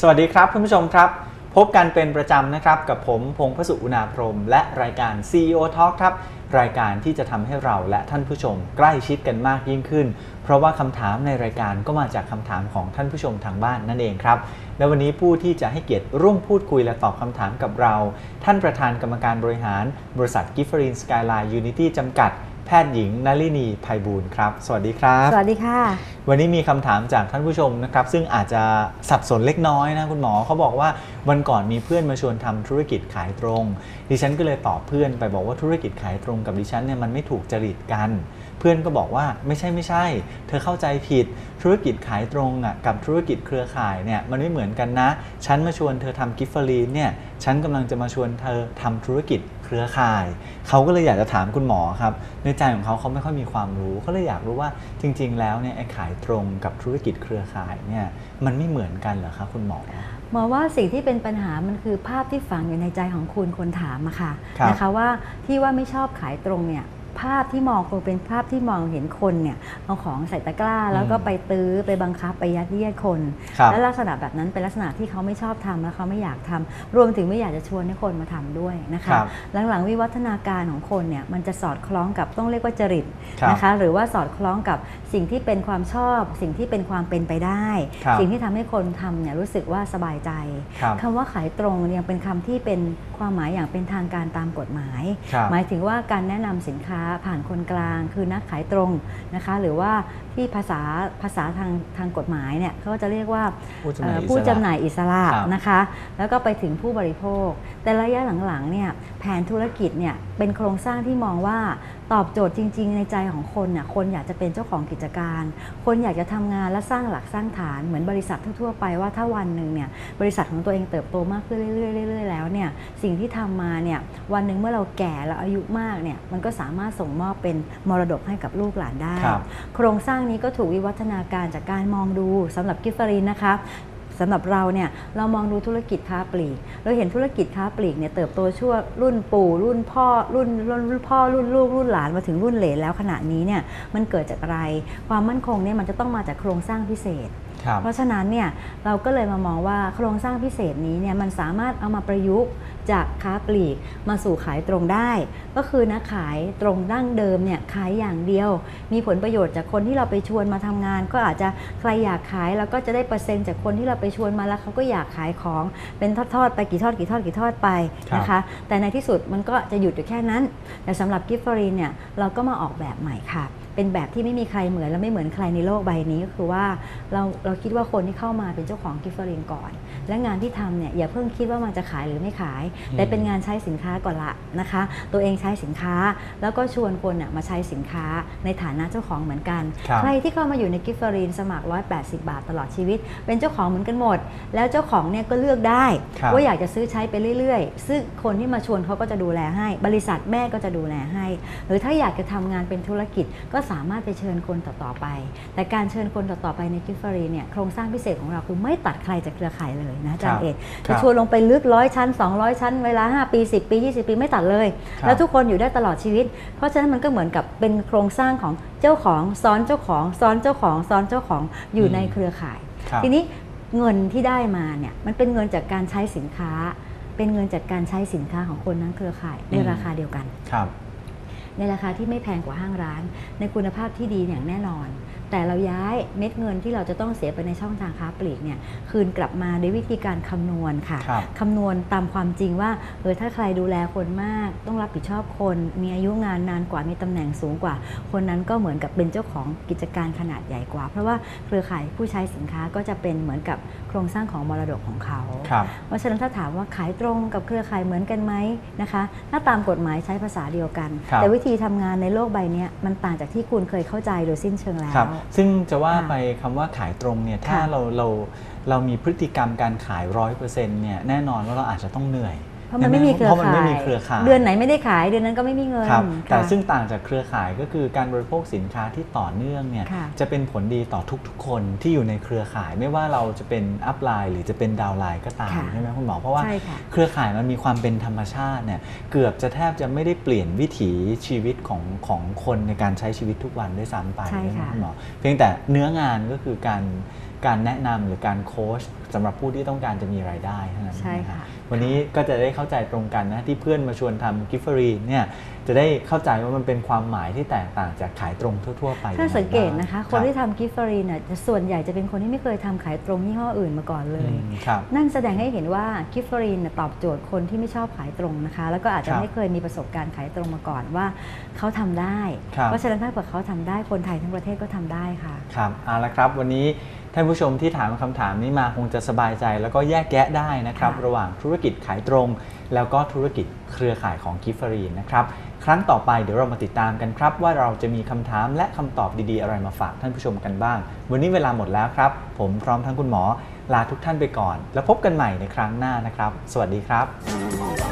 สวัสดีครับท่านผู้ชมครับ พบกันเป็นประจำนะครับ กับผมพงพสุอุณาพรม และรายการ CEO Talk ครับ รายการที่จะทำให้เราและท่านผู้ชมใกล้ชิดกันมากยิ่งขึ้น เพราะว่าคำถามในรายการก็มาจากคำถามของท่านผู้ชมทางบ้านนั่นเองครับ และวันนี้ผู้ที่จะให้เกียรติร่วมพูดคุยและตอบคำถามกับเรา ท่านประธานกรรมการบริหาร บริษัทกิฟฟรินสกายไลน์ยูนิตี้จำกัด แพทย์หญิงนลินีไพบูลย์ครับ สวัสดีครับ สวัสดีค่ะ วันนี้มีคำถามจากท่านผู้ชมนะครับ ซึ่งอาจจะสับสนเล็กน้อยนะคุณหมอเขาบอกว่าวันก่อนมีเพื่อนมาชวนทำธุรกิจขายตรง ดิฉันก็เลยตอบเพื่อนไปบอกว่าธุรกิจขายตรงกับดิฉันเนี่ยมันไม่ถูกจริตกัน เพื่อนก็บอกว่าไม่ใช่ไม่ใช่ เธอเข้าใจผิดธุรกิจขายตรงอะกับธุรกิจเครือข่ายเนี่ยมันไม่เหมือนกันนะ ฉันมาชวนเธอทำกิฟเฟอรีนเนี่ยฉันกำลังจะมาชวนเธอทำธุรกิจเค รือข่าย เขาก็เลยอยากจะถามคุณหมอครับ ในใจของเขาเขาไม่ค่อยมีความรู้เขาเลยอยากรู้ว่าจริง ๆ แล้วเนี่ยไอ้ขายตรงกับธุรกิจเครือข่ายเนี่ยมันไม่เหมือนกันเหรอครับคุณหมอหมอว่าสิ่งที่เป็นปัญหามันคือภาพที่ฝังอยู่ในใจของคุณคนถามอะค่ะครับนะคะว่าที่ว่าไม่ชอบขายตรงเนี่ย ภาพที่มองคงเป็นภาพที่มองเห็นคนเนี่ยเอาของใส่ตะกร้า แล้วก็ไปตื้อไปบังคับไปยัดเยียดคน ครับและลักษณะแบบนั้นเป็นลักษณะที่เขาไม่ชอบทำแล้วเขาไม่อยากทำรวมถึงไม่อยากจะชวนให้คนมาทำด้วยนะครัคะบหลังๆวิวัฒนาการของคนเนี่ยมันจะสอดคล้องกับต้องเรียกว่าจริตครับนะคะ หรือว่าสอดคล้องกับสิ่งที่เป็นความชอบ สิ่งที่เป็นความเป็นไปได้ ครับสิ่งที่ทำให้คนทำเนี่ยรู้สึกว่าสบายใจครับคำว่าขายตรงเนี่ยเป็นคำที่เป็นความหมายอย่างเป็นทางการตามกฎหมาย ครับ หมายถึงว่าการแนะนำสินค้าผ่านคนกลาง คือนักขายตรงนะคะ หรือว่าที่ภาษาภาษาทางทางกฎหมายเนี่ยเขาจะเรียกว่าผู้จำหเอ่น่ายออิสระผู้จำหน่ายอิสระครับนะคะ แล้วก็ไปถึงผู้บริโภค แต่ระยะหลังๆเนี่ยแผนธุรกิจเนี่ยเป็นโครงสร้างที่มองว่า ตอบโจทย์จริง ๆ ในใจของคนน่ะคนอยากจะเป็นเจ้าของกิจการ คนอยากจะทำงานและสร้างหลักสร้างฐานเหมือนบริษัททั่วๆไปว่าถ้าวันหนึ่งเนี่ยบริษัทของตัวเองเติบโตมากขึ้นเรื่อยๆเรื่อยๆแล้วเนี่ยสิ่งที่ทำมาเนี่ยวันหนึ่งเมื่อเราแก่แล้วอายุมากเนี่ยมันก็สามารถส่งมอบเป็นมรดกให้กับลูกหลานได้ครับโครงสร้างนี้ก็ถูกวิวัฒนาการจากการมองดูสำหรับกิฟฟรีนนะคะ สำหรับเราเนี่ยเรามองดูธุรกิจค้าปลีก เราเห็นธุรกิจค้าปลีกเนี่ยเติบโตชั่วรุ่นปู่ รุ่นพ่อรุ่นรุ่นพ่อรุ่นลูกรุ่นหลานมาถึงรุ่นเหลนแล้วขณะนี้เนี่ยมันเกิดจากอะไร ความมั่นคงเนี่ยมันจะต้องมาจากโครงสร้างพิเศษ เพราะฉะนั้นเนี่ยเราก็เลยมามองว่าโครงสร้างพิเศษนี้เนี่ยมันสามารถเอามาประยุกต์จากค้าปลีกมาสู่ขายตรงได้ ก็คือนะขายตรงดั้งเดิมเนี่ยขายอย่างเดียว มีผลประโยชน์จากคนที่เราไปชวนมาทำงาน ก็อาจจะใครอยากขายแล้วก็จะได้เปอร์เซ็นต์จากคนที่เราไปชวนมาแล้วเขาก็อยากขายของเป็นทอดๆไปกี่ทอดกี่ทอดกี่ทอดไปนะคะแต่ในที่สุดมันก็จะหยุดอยู่แค่นั้น แต่สำหรับกิฟฟรีนเนี่ยเราก็มาออกแบบใหม่ค่ะ เป็นแบบที่ไม่มีใครเหมือนและไม่เหมือนใครในโลกใบนี้ก็คือว่าเราเราคิดว่าคนที่เข้ามาเป็นเจ้าของกิฟฟรีนก่อน และงานที่ทำเนี่ยอย่าเพิ่งคิดว่ามันจะขายหรือไม่ขายอืมแต่เป็นงานใช้สินค้าก่อนละนะคะ ตัวเองใช้สินค้าแล้วก็ชวนคนน่ะมาใช้สินค้าในฐานะเจ้าของเหมือนกันครับใครที่เข้ามาอยู่ในกิฟฟรีนสมัคร 180 บาทตลอดชีวิต เป็นเจ้าของเหมือนกันหมด แล้วเจ้าของเนี่ยก็เลือกได้ครับว่าอยากจะซื้อใช้ไปเรื่อยๆ ซึ่งคนที่มาชวนเขาก็จะดูแลให้ บริษัทแม่ก็จะดูแลให้ หรือถ้าอยากจะทำงานเป็นธุรกิจก็สามารถไปเชิญคนต่อๆไป แต่การเชิญคนต่อๆไปในกิฟฟรีเนี่ยโครงสร้างพิเศษของเราคือไม่ตัดใครจากเครือข่ายเลยนะอาจารย์เอกครัจะบชวนลงไปลึกร้อยชั้น 200 ชั้นเวลา 5 ปี 10 ปี 20 ปีไม่ตัดเลยครับแล้วทุกคนอยู่ได้ตลอดชีวิต เพราะฉะนั้นมันก็เหมือนกับเป็นโครงสร้างของเจ้าของซ้อนเจ้าของซ้อนเจ้าของซ้อนเจ้าของอยู่ในเครือข่ายครับทีนี้เงินที่ได้มาเนี่ยมันเป็นเงินจากการใช้สินค้า เป็นเงินจากการใช้สินค้าของคนนั้นเครือข่ายในอืมราคาเดียวกันครับ ในราคาที่ไม่แพงกว่าห้างร้าน ในคุณภาพที่ดีอย่างแน่นอน แต่เราย้ายเม็ดเงินที่เราจะต้องเสียไปในช่องทางค้าปลีกเนี่ยคืนกลับมาด้วยวิธีการคำนวณค่ะครับคำนวณตามความจริงว่าเออถ้าใครดูแลคนมาก ต้องรับผิดชอบคน มีอายุงานนานกว่ามีตำแหน่งสูงกว่า คนนั้นก็เหมือนกับเป็นเจ้าของกิจการขนาดใหญ่กว่า เพราะว่าเครือข่ายผู้ใช้สินค้าก็จะเป็นเหมือนกับโครงสร้างของมรดกของเขาครับเพราะฉะนั้นถ้าถามว่าขายตรงกับเครือข่ายเหมือนกันไหมนะคะ ถ้าตามกฎหมายใช้ภาษาเดียวกันครับแต่วิธีทำงานในโลกใบเนี้ยมันต่างจากที่คุณเคยเข้าใจโดยสิ้นเชิงแล้วครับซึ่งจะว่าค่ะไปคำว่าขายตรงเนี่ยถ้าค่ะเราเราเรามีพฤติกรรมการขายร้อยเปอร์เซ็นต์เนี่ยแน่นอนว่าเราอาจจะต้องเหนื่อยเพ ราะมันไม่มีเครือเพราะมันข่ายไม่มีเครือข่าย เดือนไหนไม่ได้ขายเดือนนั้นก็ไม่มีเงินครับแต่ค่ะซึ่งต่างจากเครือข่ายก็คือการบริโภคสินค้าที่ต่อเนื่องเนี่ยค่ะจะเป็นผลดีต่อทุกๆ คนที่อยู่ในเครือข่าย ไม่ว่าเราจะเป็นอัพไลน์หรือจะเป็นดาวน์ไลน์ก็ตามค่ะใช่ไหมคุณหมอเพราะว่าใช่ค่ะเครือข่ายมันมีความเป็นธรรมชาติเนี่ยเกือบจะแทบจะไม่ได้เปลี่ยนวิถีชีวิตของของคนในการใช้ชีวิตทุกวันด้วยซ้ำไปใช่ไหมค่ะคุณหมอเพียงแต่เนื้องานก็คือการ การแนะนำหรือการโค้ชสำหรับผู้ที่ต้องการจะมีรายได้เท่านั้นใช่นค่ะวันนี้ก็จะได้เข้าใจตรงกันนะที่เพื่อนมาชวนทำกิฟฟรีเนี่ยจะได้เข้าใจว่ามันเป็นความหมายที่แตกต่างจากขายตรงทั่ว ๆ ไป ถ้ายัไสังเกตนะคะบ้างคนที่ทำกิฟต์ฟรีเนี่ยจะส่วนใหญ่จะเป็นคนที่ไม่เคยทำขายตรงยี่ห้ออื่นมาก่อนเลอืยมครับนั่นแสดงให้เห็นว่ากิฟต์ฟรีเนี่ยตอบโจทย์คนที่ไม่ชอบขายตรงนะคะ แล้วก็อาจจะครับไม่เคยมีประสบการณ์ขายตรงมาก่อนว่าเขาทำได้ครับเพราะฉะนั้นถ้าเกิดเขาทำได้คนไทยทั้งประเทศก็ทำได้ค่ะครับเอาละครับวันนี้ ท่านผู้ชมที่ถามคำถามนี้มาคงจะสบายใจ แล้วก็แยกแยะได้นะครับค่ะระหว่างธุรกิจขายตรง แล้วก็ธุรกิจเครือข่ายของกิฟฟรีนะครับครั้งต่อไปเดี๋ยวเรามาติดตามกันครับ ว่าเราจะมีคำถามและคำตอบดีๆ อะไรมาฝากท่านผู้ชมกันบ้าง วันนี้เวลาหมดแล้วครับ ผมพร้อมทั้งคุณหมอลาทุกท่านไปก่อน แล้วพบกันใหม่ในครั้งหน้านะครับ สวัสดีครับ